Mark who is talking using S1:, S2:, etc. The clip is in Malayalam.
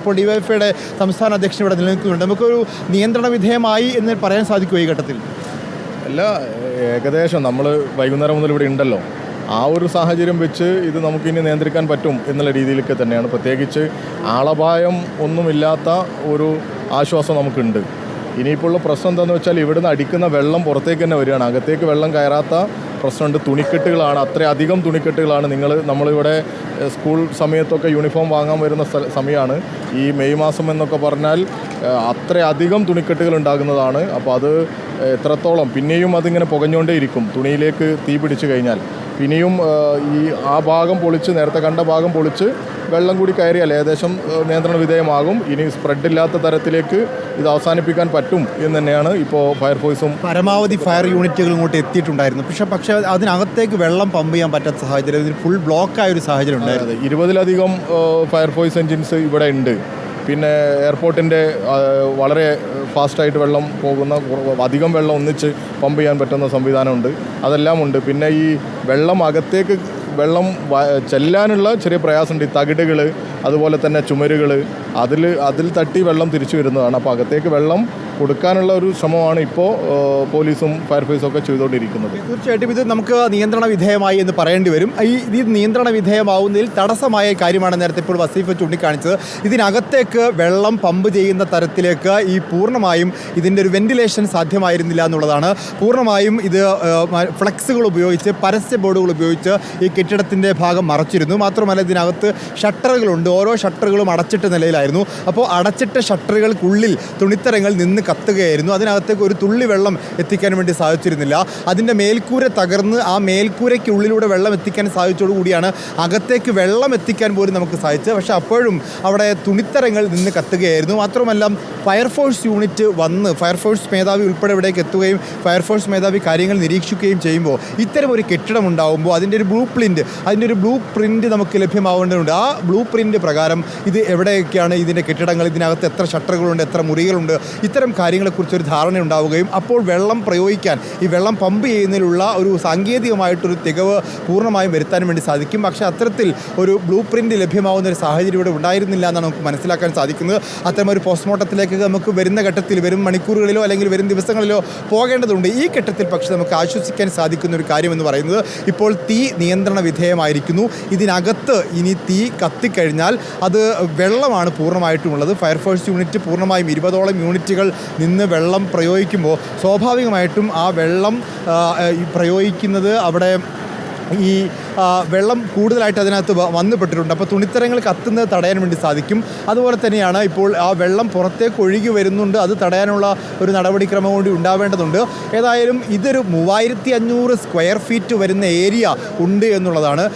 S1: ഇപ്പോൾ ഡിവൈഎഫ്ഐയുടെ സംസ്ഥാന അധ്യക്ഷൻ ഇവിടെ നിലനിൽക്കുന്നുണ്ട്. നമുക്കൊരു നിയന്ത്രണ വിധേയമായി എന്ന് പറയാൻ സാധിക്കുമോ ഈ ഘട്ടത്തിൽ?
S2: അല്ല ഏകദേശം നമ്മൾ വൈകുന്നേരം മുതൽ ഇവിടെ ഉണ്ടല്ലോ. ആ ഒരു സാഹചര്യം വെച്ച് ഇത് നമുക്കിനി നിയന്ത്രിക്കാൻ പറ്റും എന്നുള്ള രീതിയിലൊക്കെ തന്നെയാണ്. പ്രത്യേകിച്ച് ആളപായം ഒന്നുമില്ലാത്ത ഒരു ആശ്വാസം നമുക്കുണ്ട്. ഇനിയിപ്പോൾ ഉള്ള പ്രശ്നം എന്താണെന്ന് വെച്ചാൽ ഇവിടുന്ന് അടിക്കുന്ന വെള്ളം പുറത്തേക്ക് തന്നെ വരികയാണ്. അകത്തേക്ക് വെള്ളം കയറാത്ത പ്രശ്നമുണ്ട്. തുണിക്കെട്ടുകളാണ്. അത്രയധികം തുണിക്കെട്ടുകളാണ് നിങ്ങൾ നമ്മളിവിടെ സ്കൂൾ സമയത്തൊക്കെ യൂണിഫോം വാങ്ങാൻ വരുന്ന സമയമാണ് ഈ മെയ് മാസം എന്നൊക്കെ പറഞ്ഞാൽ അത്രയധികം തുണിക്കെട്ടുകൾ ഉണ്ടാകുന്നതാണ്. അപ്പോൾ അത് എത്രത്തോളം? പിന്നെയും അതിങ്ങനെ പുകഞ്ഞുകൊണ്ടേയിരിക്കും തുണിയിലേക്ക് തീ പിടിച്ചു കഴിഞ്ഞാൽ. പിന്നെയും ഈ ആ ഭാഗം പൊളിച്ച് നേരത്തെ കണ്ട ഭാഗം പൊളിച്ച് വെള്ളം കൂടി കയറിയാൽ ഏകദേശം നിയന്ത്രണ വിധേയമാകും. ഇനി സ്പ്രെഡ് ഇല്ലാത്ത തരത്തിലേക്ക് ഇത് അവസാനിപ്പിക്കാൻ പറ്റും എന്ന് തന്നെയാണ് ഇപ്പോൾ ഫയർഫോഴ്സും
S1: പരമാവധി ഫയർ യൂണിറ്റുകൾ ഇങ്ങോട്ട് എത്തിയിട്ടുണ്ടായിരുന്നു. പക്ഷേ പക്ഷേ അതിനകത്തേക്ക് വെള്ളം പമ്പ് ചെയ്യാൻ പറ്റാത്ത സാഹചര്യം. ഇതിൽ ഫുൾ ബ്ലോക്കായ ഒരു സാഹചര്യം ഉണ്ടായിരുന്നു
S2: അതെ. ഇരുപതിലധികം ഫയർഫോഴ്സ് എൻജിൻസ് ഇവിടെ ഉണ്ട്. പിന്നെ എയർപോർട്ടിന്റെ വളരെ ഫാസ്റ്റായിട്ട് വെള്ളം പോകുന്ന അധികം വെള്ളം ഒന്നിച്ച് പമ്പ് ചെയ്യാൻ പറ്റുന്ന സംവിധാനമുണ്ട്. അതെല്ലാം ഉണ്ട്. പിന്നെ ഈ വെള്ളം അകത്തേക്ക് വെള്ളം ചെല്ലാനുള്ള ചെറിയ പ്രയാസമുണ്ട്. ഈ തകിടുകൾ അതുപോലെ തന്നെ ചുമരുകൾ അതിൽ അതിൽ തട്ടി വെള്ളം തിരിച്ചു വരുന്നതാണ്. അപ്പോൾ അകത്തേക്ക് വെള്ളം കൊടുക്കാനുള്ള ഒരു ശ്രമമാണ് ഇപ്പോൾ പോലീസും ഫയർഫോഴ്സും ഒക്കെ ചെയ്തുകൊണ്ടിരിക്കുന്നത്.
S1: തീർച്ചയായിട്ടും ഇത് നമുക്ക് നിയന്ത്രണ വിധേയമായി എന്ന് പറയേണ്ടി വരും. ഈ ഇത് നിയന്ത്രണ വിധേയമാവുന്നതിൽ തടസ്സമായ കാര്യമാണ് നേരത്തെ ഇപ്പോൾ വസീഫ് ചൂണ്ടിക്കാണിച്ചത്. ഇതിനകത്തേക്ക് വെള്ളം പമ്പ് ചെയ്യുന്ന തരത്തിലേക്ക് ഈ പൂർണമായും ഇതിന്റെ ഒരു വെന്റിലേഷൻ സാധ്യമായിരുന്നില്ല എന്നുള്ളതാണ്. പൂർണമായും ഇത് ഫ്ലെക്സുകൾ ഉപയോഗിച്ച് പരസ്യ ബോർഡുകൾ ഉപയോഗിച്ച് ഈ കെട്ടിടത്തിന്റെ ഭാഗം മറച്ചിരുന്നു. മാത്രമല്ല ഇതിനകത്ത് ഷട്ടറുകളുണ്ട്. ഓരോ ഷട്ടറുകളും അടച്ചിട്ട നിലയിലായിരുന്നു. അപ്പോൾ അടച്ചിട്ട ഷട്ടറുകൾക്കുള്ളിൽ തുണിത്തരങ്ങൾ നിന്ന് കത്തുകയായിരുന്നു. അതിനകത്തേക്ക് ഒരു തുള്ളി വെള്ളം എത്തിക്കാൻ വേണ്ടി സാധിച്ചിരുന്നില്ല. അതിന്റെ മേൽക്കൂര തകർന്ന് ആ മേൽക്കൂരയ്ക്കുള്ളിലൂടെ വെള്ളം എത്തിക്കാൻ സാധിച്ചതോടുകൂടിയാണ് അകത്തേക്ക് വെള്ളം എത്തിക്കാൻ പോലും നമുക്ക് സാധിച്ചത്. പക്ഷേ അപ്പോഴും അവിടെ തുണിത്തരങ്ങൾ നിന്ന് കത്തുകയായിരുന്നു. മാത്രമല്ല ഫയർഫോഴ്സ് യൂണിറ്റ് വന്ന് ഫയർഫോഴ്സ് മേധാവി ഉൾപ്പെടെ ഇവിടേക്ക് എത്തുകയും ഫയർഫോഴ്സ് മേധാവി കാര്യങ്ങൾ നിരീക്ഷിക്കുകയും ചെയ്യുമ്പോൾ ഇത്തരം ഒരു കെട്ടിടം ഉണ്ടാകുമ്പോൾ അതിന്റെ ഒരു ബ്ലൂ പ്രിന്റ് അതിന്റെ ഒരു ബ്ലൂ പ്രിന്റ് നമുക്ക് ലഭ്യമാവേണ്ടതുണ്ട്. ആ ബ്ലൂ പ്രിന്റ് പ്രകാരം ഇത് എവിടെയൊക്കെയാണ് ഇതിന്റെ കെട്ടിടങ്ങൾ? ഇതിനകത്ത് എത്ര ഷട്ടറുകളുണ്ട് എത്ര മുറികളുണ്ട്? ഇത്തരം കാര്യങ്ങളെക്കുറിച്ച് ഒരു ധാരണ ഉണ്ടാവുകയും അപ്പോൾ വെള്ളം പ്രയോഗിക്കാൻ ഈ വെള്ളം പമ്പ് ചെയ്യുന്നതിലുള്ള ഒരു സാങ്കേതികമായിട്ടൊരു തികവ് പൂർണമായും വരുത്താൻ വേണ്ടി സാധിക്കും. പക്ഷേ അത്തരത്തിൽ ഒരു ബ്ലൂ പ്രിന്റ് ലഭ്യമാവുന്ന ഒരു സാഹചര്യം ഇവിടെ ഉണ്ടായിരുന്നില്ല എന്നാണ് നമുക്ക് മനസ്സിലാക്കാൻ സാധിക്കുന്നത്. അത്തരം ഒരു പോസ്റ്റ്മോർട്ടത്തിലേക്ക് നമുക്ക് വരുന്ന ഘട്ടത്തിൽ വരും മണിക്കൂറുകളിലോ അല്ലെങ്കിൽ വരും ദിവസങ്ങളിലോ പോകേണ്ടതുണ്ട്. ഈ ഘട്ടത്തിൽ പക്ഷേ നമുക്ക് ആശ്വസിക്കാൻ സാധിക്കുന്ന ഒരു കാര്യമെന്ന് പറയുന്നത് ഇപ്പോൾ തീ നിയന്ത്രണ വിധേയമായിരിക്കുന്നു. ഇതിനകത്ത് ഇനി തീ കത്തിക്കഴിഞ്ഞാൽ അത് വെള്ളമാണ് പൂർണമായിട്ടുമുള്ളത് ഫയർഫോഴ്സ് യൂണിറ്റ് പൂർണമായും ഇരുപതോളം യൂണിറ്റുകൾ നിന്ന് വെള്ളം പ്രയോഗിക്കുമ്പോൾ സ്വാഭാവികമായിട്ടും ആ വെള്ളം പ്രയോഗിക്കുന്നത് അവിടെ ഈ വെള്ളം കൂടുതലായിട്ട് അതിനകത്ത് വന്നുപെട്ടിട്ടുണ്ട്. അപ്പോൾ തുണിത്തരങ്ങൾ കത്തുന്നത് തടയാൻ വേണ്ടി സാധിക്കും. അതുപോലെ തന്നെയാണ് ഇപ്പോൾ ആ വെള്ളം പുറത്തേക്ക് ഒഴുകി വരുന്നുണ്ട്. അത് തടയാനുള്ള ഒരു നടപടിക്രമം കൂടി ഉണ്ടാവേണ്ടതുണ്ട്. ഏതായാലും ഇതൊരു മൂവായിരത്തി സ്ക്വയർ ഫീറ്റ് വരുന്ന ഏരിയ ഉണ്ട് എന്നുള്ളതാണ്.